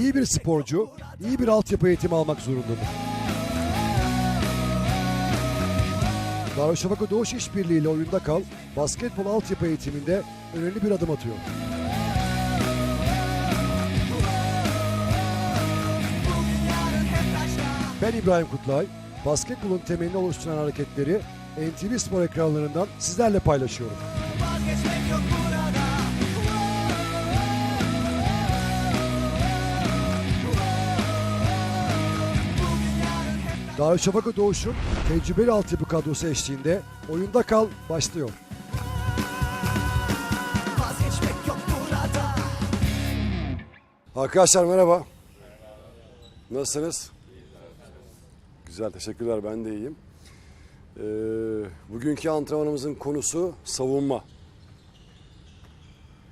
bir sporcu iyi bir altyapı eğitimi almak zorundadır. Darüşşafaka Doğuş İşbirliği ile oyunda kal, basketbol altyapı eğitiminde önemli bir adım atıyor. Ben İbrahim Kutlay, basketbolun temelini oluşturan hareketleri NTV Spor ekranlarından sizlerle paylaşıyorum. Vazgeçmek Darüşşafaka Doğuş'un tecrübeli altyapı kadrosu eşliğinde oyunda kal başlıyor. Arkadaşlar merhaba. Nasılsınız? Güzel teşekkürler ben de iyiyim. Ee, bugünkü antrenmanımızın konusu savunma.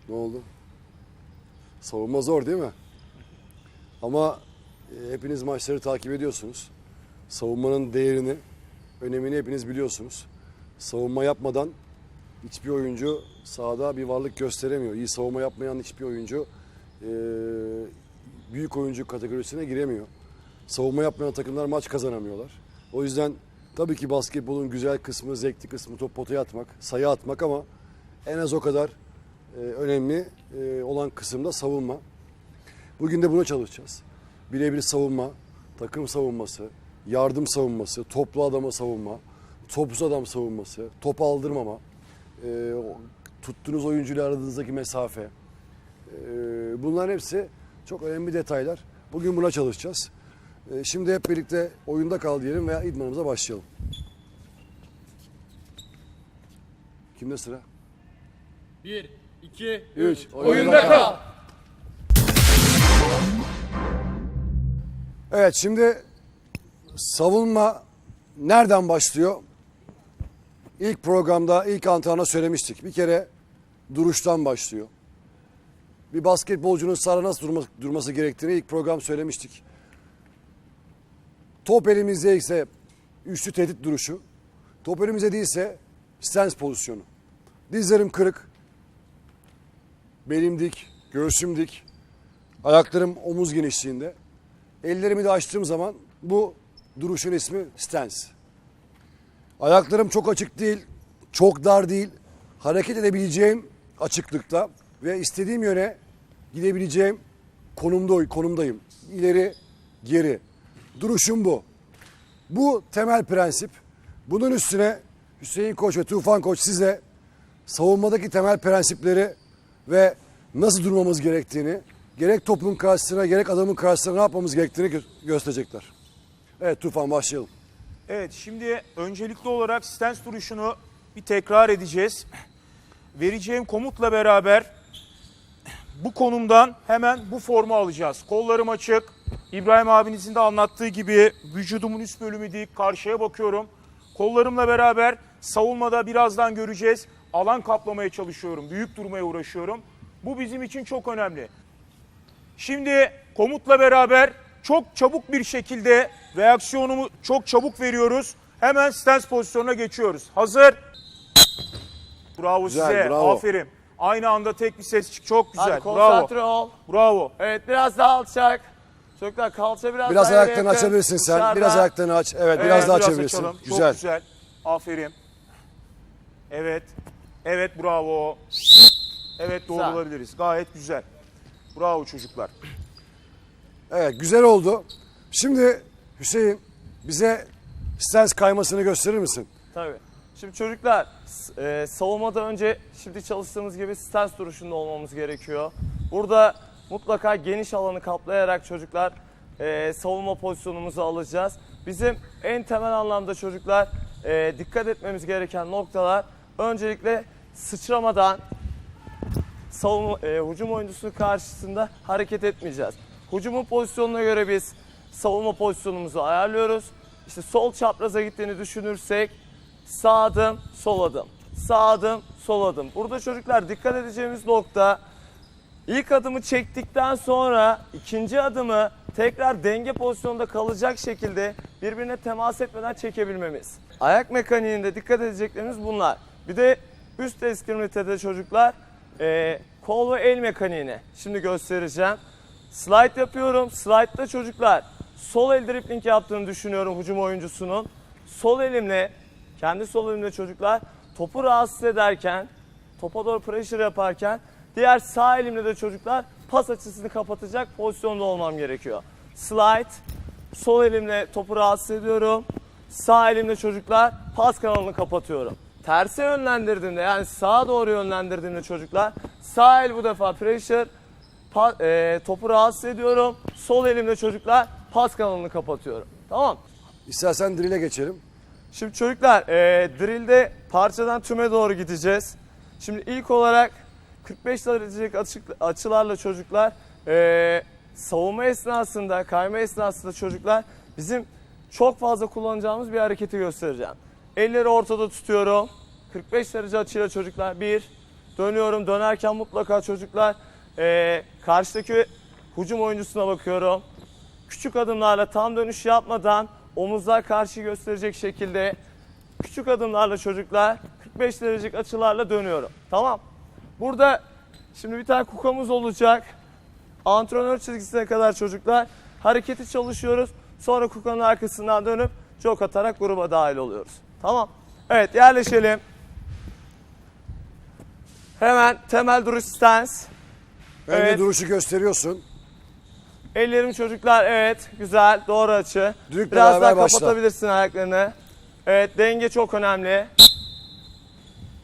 Ne oldu? Savunma zor değil mi? Ama hepiniz maçları takip ediyorsunuz. Savunmanın değerini, önemini hepiniz biliyorsunuz. Savunma yapmadan hiçbir oyuncu sahada bir varlık gösteremiyor. İyi savunma yapmayan hiçbir oyuncu e, büyük oyuncu kategorisine giremiyor. Savunma yapmayan takımlar maç kazanamıyorlar. O yüzden tabii ki basketbolun güzel kısmı, zevkli kısmı top potaya atmak, sayı atmak ama en az o kadar e, önemli e, olan kısımda savunma. Bugün de buna çalışacağız. Birebir savunma, takım savunması, yardım savunması, toplu adama savunma, topsuz adam savunması, top aldırmama, e, tuttuğunuz oyuncuyla aradığınızdaki mesafe. E, bunların hepsi çok önemli detaylar. Bugün buna çalışacağız. E, şimdi hep birlikte oyunda kal diyelim veya idmanımıza başlayalım. Kimde sıra? 1, 2, Üç. 3. Oyunda kal. Evet şimdi savunma nereden başlıyor? İlk programda ilk antrenmana söylemiştik. Bir kere duruştan başlıyor. Bir basketbolcunun sahada nasıl durması, durması gerektiğini ilk program söylemiştik. Top elimizde ise üçlü tehdit duruşu. Top elimizde değilse stance pozisyonu. Dizlerim kırık. Belim dik, göğsüm dik. Ayaklarım omuz genişliğinde. Ellerimi de açtığım zaman bu duruşun ismi stance. Ayaklarım çok açık değil, çok dar değil. Hareket edebileceğim açıklıkta ve istediğim yöne gidebileceğim konumda konumdayım. İleri, geri. Duruşum bu. Bu temel prensip. Bunun üstüne Hüseyin Koç ve Tufan Koç size savunmadaki temel prensipleri ve nasıl durmamız gerektiğini, gerek topun karşısına gerek adamın karşısına ne yapmamız gerektiğini gö- gösterecekler. Evet Tufan başlayalım. Evet şimdi öncelikli olarak stance duruşunu bir tekrar edeceğiz. Vereceğim komutla beraber bu konumdan hemen bu formu alacağız. Kollarım açık. İbrahim abinizin de anlattığı gibi vücudumun üst bölümü dik. Karşıya bakıyorum. Kollarımla beraber savunmada birazdan göreceğiz. Alan kaplamaya çalışıyorum. Büyük durmaya uğraşıyorum. Bu bizim için çok önemli. Şimdi komutla beraber çok çabuk bir şekilde reaksiyonumu çok çabuk veriyoruz. Hemen stance pozisyonuna geçiyoruz. Hazır. Bravo Güzel, size. bravo. Aferin. Aynı anda tek bir ses çık. Çok güzel. Hadi Bravo. konsantre ol. Bravo. Evet biraz daha alçak. Çocuklar kalça biraz, Biraz daha yere ayaklarını yakın. açabilirsin sen. Dışarıda. Biraz ayaklarını aç. Evet, biraz Evet, daha açabilirsin. açalım. Güzel. Çok güzel. Aferin. Evet. Evet bravo. Evet doğru Güzel. olabiliriz. Gayet güzel. Bravo çocuklar. Evet güzel oldu. Şimdi Hüseyin bize stance kaymasını gösterir misin? Tabii. Şimdi çocuklar e, savunmada önce şimdi çalıştığımız gibi stance duruşunda olmamız gerekiyor. Burada mutlaka geniş alanı kaplayarak çocuklar e, savunma pozisyonumuzu alacağız. Bizim en temel anlamda çocuklar e, dikkat etmemiz gereken noktalar öncelikle sıçramadan savunma, e, hücum oyuncusunun karşısında hareket etmeyeceğiz. Hücumun pozisyonuna göre biz savunma pozisyonumuzu ayarlıyoruz. İşte sol çapraza gittiğini düşünürsek sağ adım, sol adım. Sağ adım, sol adım. Burada çocuklar dikkat edeceğimiz nokta ilk adımı çektikten sonra ikinci adımı tekrar denge pozisyonunda kalacak şekilde birbirine temas etmeden çekebilmemiz. Ayak mekaniğinde dikkat edeceklerimiz bunlar. Bir de üst eskrimalitede çocuklar eee, kol ve el mekaniğini şimdi göstereceğim. Slide yapıyorum. Slide'da çocuklar sol el dribbling yaptığını düşünüyorum hücum oyuncusunun. Sol elimle, kendi sol elimle çocuklar topu rahatsız ederken, topa doğru pressure yaparken diğer sağ elimle de çocuklar pas açısını kapatacak pozisyonda olmam gerekiyor. Slide, sol elimle topu rahatsız ediyorum. Sağ elimle çocuklar pas kanalını kapatıyorum. Terse yönlendirdiğimde yani sağa doğru yönlendirdiğimde çocuklar sağ el bu defa pressure pa- e, topu rahatsız ediyorum. Sol elimle çocuklar pas kanalını kapatıyorum. Tamam. İstersen drill'e geçelim. Şimdi çocuklar e, drillde parçadan tüme doğru gideceğiz. Şimdi ilk olarak 45 derecelik açık, açılarla çocuklar e, savunma esnasında, kayma esnasında çocuklar bizim çok fazla kullanacağımız bir hareketi göstereceğim. Elleri ortada tutuyorum. 45 derece açıyla çocuklar. Bir, dönüyorum. Dönerken mutlaka çocuklar e, karşıdaki hücum oyuncusuna bakıyorum. Küçük adımlarla tam dönüş yapmadan omuzlar karşı gösterecek şekilde küçük adımlarla çocuklar 45 derecelik açılarla dönüyorum. Tamam. Burada şimdi bir tane kukamız olacak. Antrenör çizgisine kadar çocuklar hareketi çalışıyoruz. Sonra kukanın arkasından dönüp jok atarak gruba dahil oluyoruz. Tamam. Evet yerleşelim. Hemen temel duruş stance. Önce Evet. duruşu gösteriyorsun. Ellerim çocuklar evet güzel doğru açı. Düdükle Biraz daha beraber başla. kapatabilirsin ayaklarını. Evet denge çok önemli.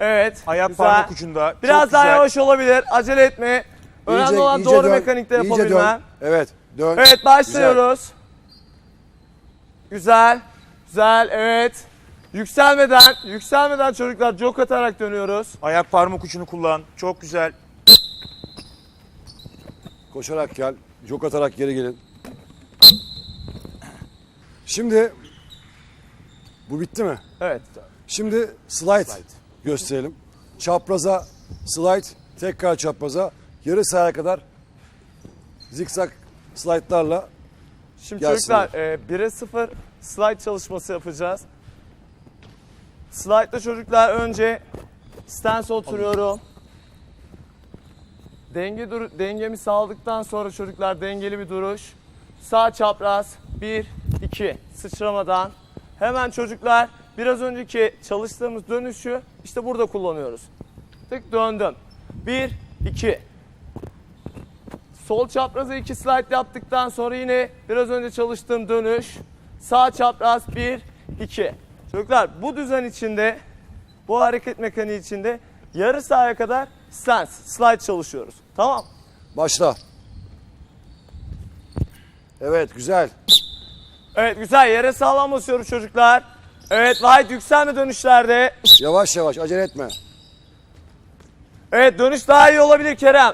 Evet Ayak güzel. parmak ucunda. Biraz Çok daha güzel. yavaş olabilir acele etme. Önemli İyice- olan iyice doğru dön. mekanikte İyice dön. Evet dön. Evet başlıyoruz. Güzel. Güzel evet. Yükselmeden, yükselmeden çocuklar jok atarak dönüyoruz. Ayak parmak ucunu kullan. Çok güzel. Koşarak gel. Jok atarak geri gelin. Şimdi bu bitti mi? Evet. Şimdi slide, gösterelim. Çapraza slide, tekrar çapraza, yarı sahaya kadar zikzak slide'larla Şimdi Gelsinler. çocuklar e, 1'e 0 slide çalışması yapacağız. Slide'da çocuklar önce stance oturuyorum. Denge dur dengemi sağladıktan sonra çocuklar dengeli bir duruş. Sağ çapraz 1 2 sıçramadan. Hemen çocuklar biraz önceki çalıştığımız dönüşü işte burada kullanıyoruz. Tık döndüm. 1 2 Sol çapraza 2 slide yaptıktan sonra yine biraz önce çalıştığım dönüş. Sağ çapraz 1, 2. Çocuklar bu düzen içinde, bu hareket mekaniği içinde yarı sahaya kadar stance, slide çalışıyoruz. Tamam. başla. Evet güzel. Evet güzel yere sağlam basıyoruz çocuklar. Evet light yükselme dönüşlerde. Yavaş yavaş acele etme. Evet dönüş daha iyi olabilir Kerem.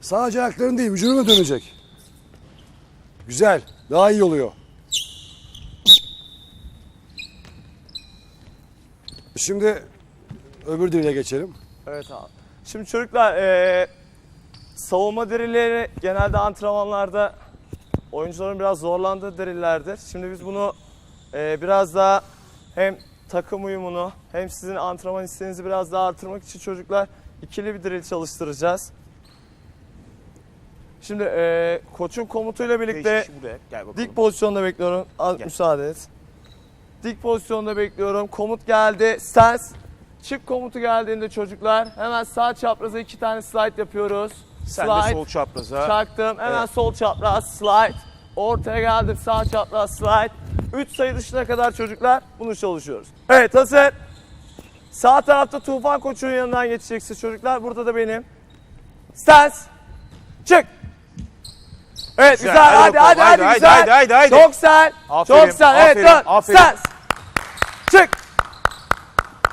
Sadece ayakların değil vücudun da dönecek. Güzel. Daha iyi oluyor. Şimdi öbür dile geçelim. Evet abi. Şimdi çocuklar eee savunma drilleri genelde antrenmanlarda oyuncuların biraz zorlandığı drillerdir. Şimdi biz bunu eee, biraz daha hem takım uyumunu hem sizin antrenman isteğinizi biraz daha artırmak için çocuklar ikili bir drill çalıştıracağız. Şimdi eee, koçun komutuyla birlikte. Dik pozisyonda bekliyorum. Az müsaade et. Dik pozisyonda bekliyorum. Komut geldi. Stance. Çık komutu geldiğinde çocuklar hemen sağ çapraza iki tane slide yapıyoruz. Sen slide. de sol çapraza. Çaktım. Hemen Evet. sol çapraz slide. Ortaya geldim sağ çapraz slide. 3 sayı dışına kadar çocuklar bunu çalışıyoruz. Evet hazır. Sağ tarafta Tufan Koç'un yanından geçeceksiniz çocuklar. Burada da benim. Stance. Çık. Evet güzel. Güzel, Hadi hadi hadi hadi, Haydi, güzel. haydi, haydi, haydi. Çok güzel. Aferin, Çok. Evet aferin, dön. aferin. Stance. Çık.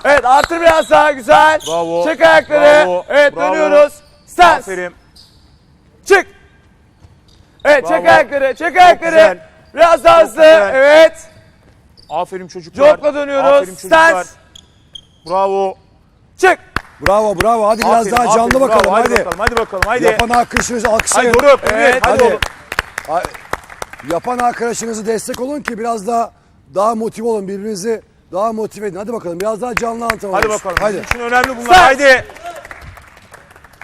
Evet artır biraz daha güzel. Bravo, Çek ayakları. bravo, evet bravo. dönüyoruz. Stance. Aferin. Çık. Evet çek Bravo. ayakları. Çek ayakları. güzel. Biraz daha hızlı. güzel. Evet. Aferin çocuklar. Jokla dönüyoruz. Stance. Bravo. Çık. Bravo bravo hadi biraz Aferin, daha canlı aferin, bakalım bravo. hadi. bakalım. Hadi bakalım. Hadi. Yapan arkadaşınızı Hadi alkışlayın. Doruk. Evet. Hadi, hadi. oğlum. Yapan arkadaşınızı destek olun ki biraz daha daha motive olun birbirinizi daha motive edin. Hadi bakalım biraz daha canlı antrenman. Hadi olsun. bakalım. Hadi. Bizim için önemli bunlar. Start. Haydi.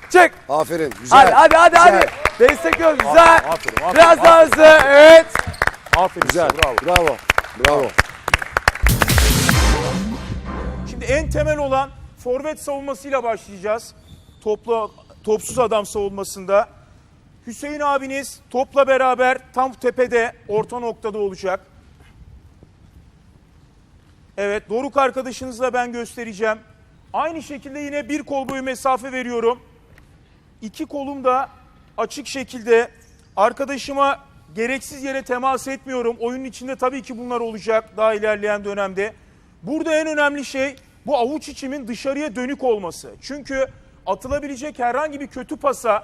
Çık. Aferin. Güzel. Hadi hadi hadi güzel. hadi. Destekliyoruz. Güzel. Aferin, aferin, Biraz daha hızlı. Evet. Aferin Güzel. bravo. Bravo. Bravo. Şimdi en temel olan forvet savunmasıyla başlayacağız. Toplu topsuz adam savunmasında. Hüseyin abiniz topla beraber tam tepede, orta noktada olacak. Evet, Doruk arkadaşınızla ben göstereceğim. Aynı şekilde yine bir kol boyu mesafe veriyorum. İki kolum da açık şekilde arkadaşıma gereksiz yere temas etmiyorum. Oyunun içinde tabii ki bunlar olacak daha ilerleyen dönemde. Burada en önemli şey bu avuç içimin dışarıya dönük olması. Çünkü atılabilecek herhangi bir kötü pasa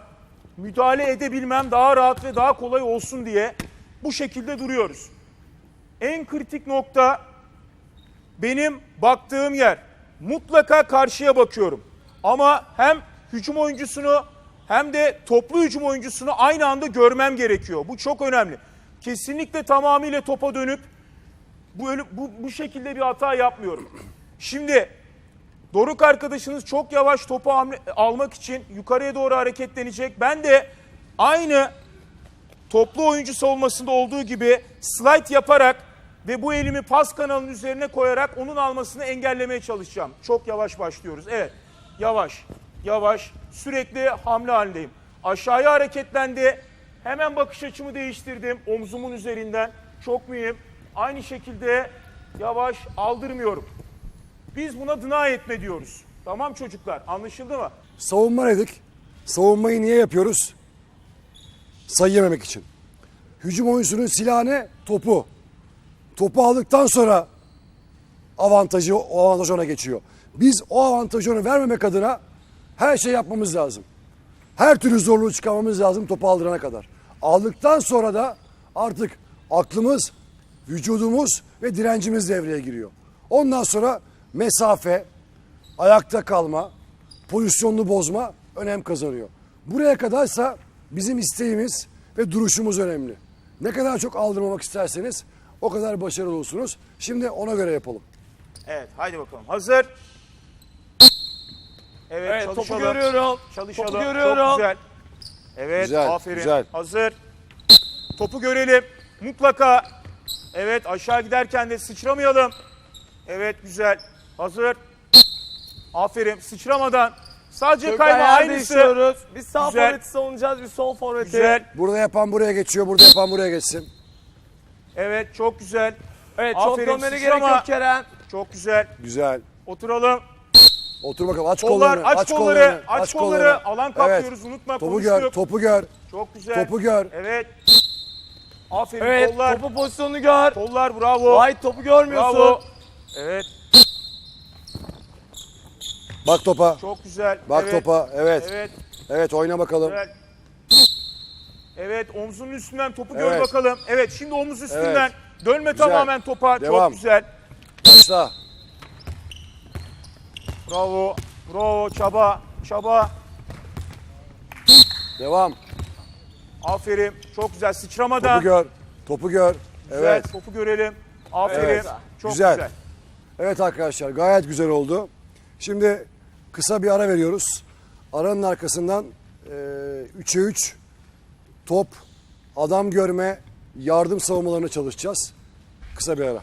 müdahale edebilmem daha rahat ve daha kolay olsun diye bu şekilde duruyoruz. En kritik nokta benim baktığım yer. Mutlaka karşıya bakıyorum. Ama hem hücum oyuncusunu hem de toplu hücum oyuncusunu aynı anda görmem gerekiyor. Bu çok önemli. Kesinlikle tamamıyla topa dönüp bu, bu, bu şekilde bir hata yapmıyorum. Şimdi Doruk arkadaşınız çok yavaş topu almak için yukarıya doğru hareketlenecek. Ben de aynı toplu oyuncu savunmasında olduğu gibi slide yaparak ve bu elimi pas kanalının üzerine koyarak onun almasını engellemeye çalışacağım. Çok yavaş başlıyoruz. Evet. Yavaş. Yavaş. Sürekli hamle halindeyim. Aşağıya hareketlendi. Hemen bakış açımı değiştirdim. Omzumun üzerinden. Çok mühim. Aynı şekilde yavaş aldırmıyorum. Biz buna deny etme diyoruz. Tamam çocuklar. Anlaşıldı mı? Savunma dedik. Savunmayı niye yapıyoruz? Sayı yememek için. Hücum oyuncusunun silahı ne? Topu. Topu aldıktan sonra avantajı, o avantaj ona geçiyor. Biz o avantajı ona vermemek adına her şey yapmamız lazım. Her türlü zorluğu çıkarmamız lazım topu aldırana kadar. Aldıktan sonra da artık aklımız, vücudumuz ve direncimiz devreye giriyor. Ondan sonra mesafe, ayakta kalma, pozisyonunu bozma önem kazanıyor. Buraya kadarsa bizim isteğimiz ve duruşumuz önemli. Ne kadar çok aldırmamak isterseniz o kadar başarılı olursunuz. Şimdi ona göre yapalım. Evet. Haydi bakalım. Hazır. Evet, Evet topu çalışalım. görüyorum. Çalışalım. Topu görüyorum. Çok güzel. Evet, Güzel, aferin. güzel. Hazır. Topu görelim. Mutlaka. Evet, aşağı giderken de sıçramayalım. Evet, güzel. Hazır. Aferin. Sıçramadan. Sadece kayma yer aynısı. değiştiriyoruz. Biz sağ Güzel. forveti savunacağız. Biz sol forveti. Güzel. Burada yapan buraya geçiyor, burada yapan buraya geçsin. Evet, çok güzel. Evet çok Aferin, dönmene gerek sıçrama. yok Kerem. Çok güzel. Güzel. Oturalım. Otur bakalım aç Kollar, kollarını. aç kolları, aç kolları. Alan kaplıyoruz, unutma, Topu konuştuk. gör, topu gör. Çok güzel. Topu gör. Evet. Aferin Evet kollar. topu pozisyonunu gör. Kollar bravo. Vay topu görmüyorsun. Bravo. Evet. Bak topa. Çok güzel. Bak evet. topa. Evet. Evet. Evet oyna bakalım. Güzel. Evet omzunun üstünden topu gör Evet. bakalım. Evet şimdi omuz üstünden. Evet. Dönme Güzel. tamamen topa. Devam. Çok güzel. Başla. Bravo. Bravo. Çaba. Çaba. Devam. Aferin. Çok güzel. Sıçramadan. Topu gör. Topu gör. Güzel. Evet. Topu görelim. Aferin. Evet. Çok Güzel. güzel. Evet arkadaşlar gayet güzel oldu. Şimdi kısa bir ara veriyoruz. Aranın arkasından 3'e 3 top, adam görme, yardım savunmalarını çalışacağız. Kısa bir ara.